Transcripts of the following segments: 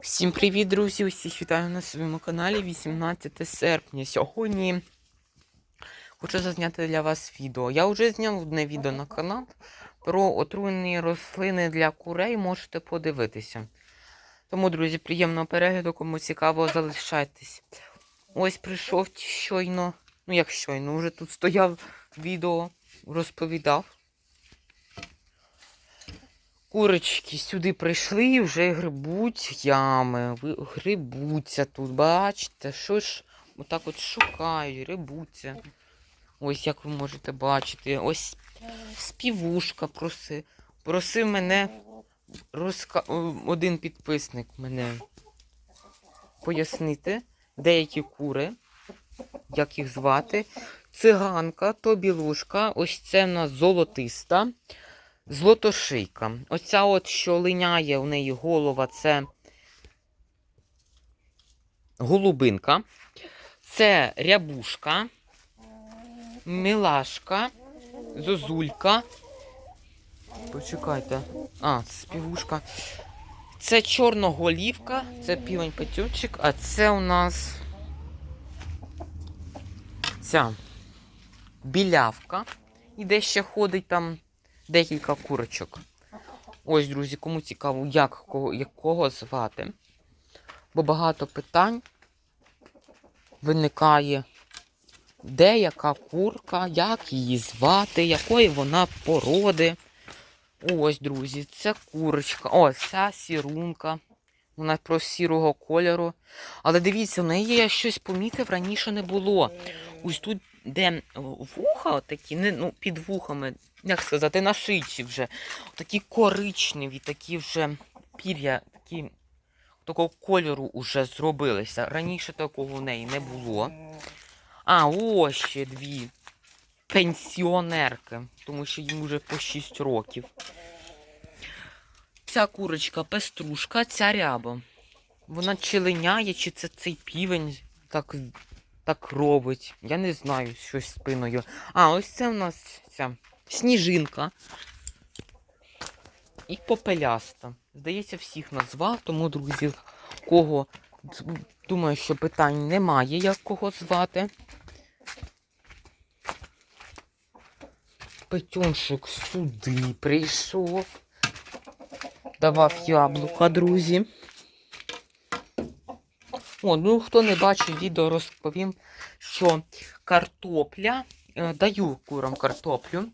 Всім привіт, друзі! Усіх вітаю на своєму каналі 18 серпня. Сьогодні хочу зазняти для вас відео. Я вже зняв одне відео на канал про отруєні рослини для курей. Можете подивитися. Тому, друзі, приємного перегляду, кому цікаво, залишайтесь. Ось прийшов щойно, ну як щойно, вже тут стояв відео, розповідав. Курочки сюди прийшли і вже грибуть ями. Грибуться тут, бачите, що ж отак от шукають, грибуться. Ось як ви можете бачити. Ось співушка проси, просив мене розка... один підписник мене пояснити, деякі кури, як їх звати. Циганка, то білушка, ось це в нас золотиста. Злотошийка. Оця от, що линяє у неї голова, це голубинка. Це рябушка, милашка, зозулька. Почекайте. А, це співушка. Це чорноголівка, це півень петючик, а це у нас ця білявка. І де ще ходить там декілька курочок. Ось, друзі, кому цікаво, як кого, якого звати. Бо багато питань виникає, де яка курка, як її звати, якої вона породи. Ось, друзі, це курочка. Ось ця сірунка. Вона просто сірого кольору. Але дивіться, в неї я щось помітив, раніше не було. Ось тут, де вуха, такі, не, ну, під вухами, як сказати, на шийці вже. Такі коричневі, такі вже пір'я, такі такого кольору вже зробилися. Раніше такого в неї не було. А, ось ще дві пенсіонерки, тому що їм вже по 6 років. Ця курочка пеструшка, ця ряба. Вона чи линяє, чи це цей півень так, так робить. Я не знаю, щось спиною. А, ось це у нас ця сніжинка. І попеляста. Здається, всіх назвав, тому, друзі, кого думаю, що питань немає, як кого звати. Петюншик сюди прийшов. Давав яблука, друзі. О, ну хто не бачив відео, розповім, що картопля, е, даю курам картоплю,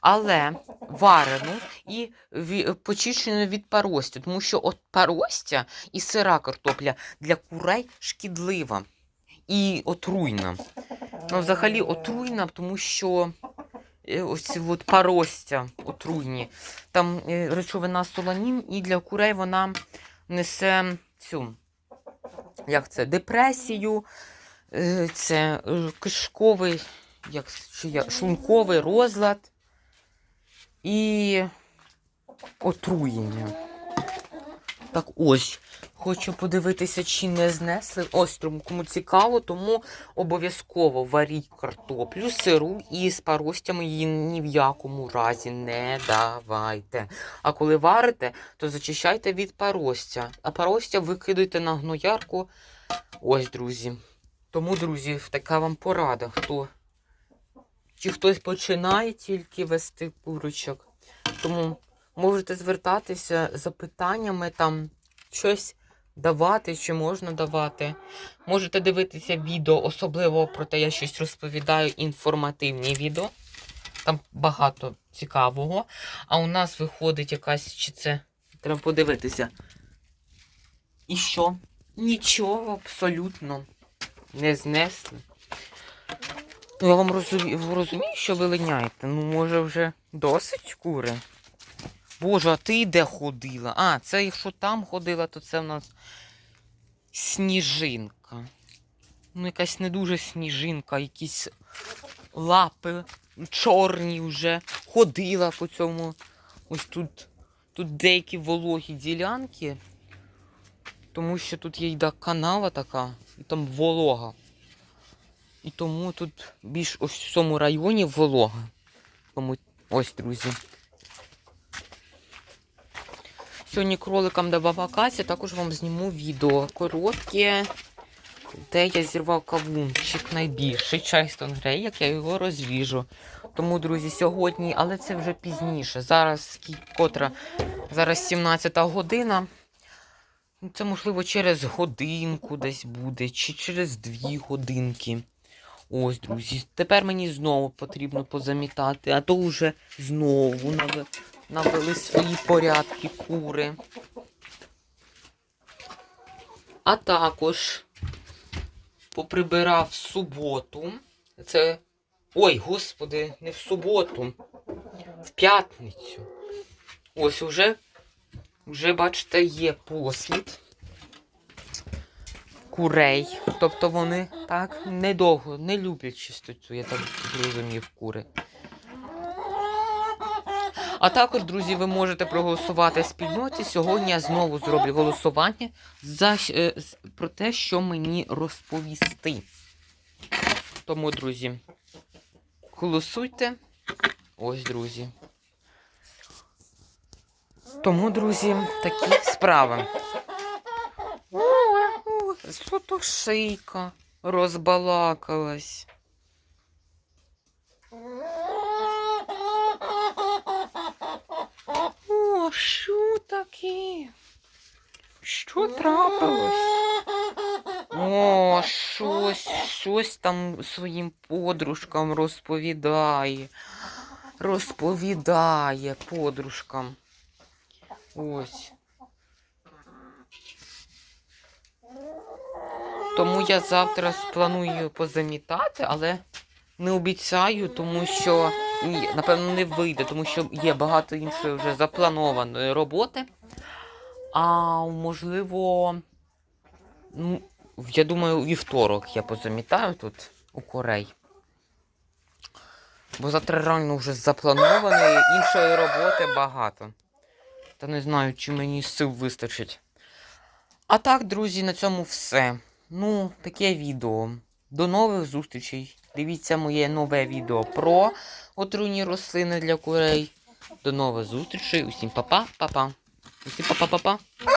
але варену і почищену від паростя, тому що от паростя і сира картопля для курей шкідлива і отруйна. Ну, взагалі отруйна, тому що е, ось от паростя отруйні. Там е, речовина соланін, і для курей вона несе цю, як це, депресію, е, це е, кишковий, як, чи я, шлунковий розлад і отруєння. Так ось, хочу подивитися, чи не знесли. Тому, кому цікаво, тому обов'язково варіть картоплю, сиру і з паростями її ні в якому разі не давайте. А коли варите, то зачищайте від паростя. А паростя викидайте на гноярку. Ось, друзі. Тому, друзі, така вам порада. Хто чи хтось починає тільки вести курочок. Тому можете звертатися за питаннями, там щось давати, чи можна давати. Можете дивитися відео, особливо про те, я щось розповідаю, інформативні відео. Там багато цікавого. А у нас виходить якась, чи це треба подивитися. І що? Нічого абсолютно не знесли. Ну, я вам розумію, розумію, що ви линяєте. Ну, може, вже досить кури. Боже, а ти де ходила? А, це якщо там ходила, то це в нас сніжинка. Ну, якась не дуже сніжинка, якісь лапи чорні вже. Ходила по цьому. Ось тут, тут деякі вологі ділянки. Тому що тут є йда канава така, і там волога. І тому тут більш ось в цьому районі волога. Тому ось, друзі. Сьогодні кроликам дава вакація, також вам зніму відео коротке, де я зірвав кавунчик найбільший Чайстон Грей, як я його розвіжу. Тому, друзі, сьогодні, але це вже пізніше. Зараз котра зараз 17 година. Це можливо через годинку десь буде, чи через дві годинки. Ось, друзі. Тепер мені знову потрібно позамітати, а то вже знову навели свої порядки кури. А також поприбирав в суботу. Це. Ой, господи, не в суботу, в п'ятницю. Ось уже, вже, бачите, є послід курей. Тобто вони так недовго не люблять чистоту, я так зрозумів, кури. А також, друзі, ви можете проголосувати в спільноті. Сьогодні я знову зроблю голосування за, е, про те, що мені розповісти. Тому, друзі, голосуйте. Ось, друзі. Тому, друзі, такі справи. Ой, шийка розбалакалась. О, що таке? Що трапилось? О, щось, щось там своїм подружкам розповідає. Розповідає подружкам. Ось. Тому я завтра планую позамітати, але не обіцяю, тому що напевно не вийде, тому що є багато іншої вже запланованої роботи. А можливо, ну, я думаю, у вівторок я позамітаю тут у корей. Бо завтра реально вже заплановано, і іншої роботи багато. Та не знаю, чи мені сил вистачить. А так, друзі, на цьому все. Ну, таке відео. До нових зустрічей. Дивіться моє нове відео про отруйні рослини для курей. До нових зустрічей. Усім па-па, па-па. Усім па-па-па-па.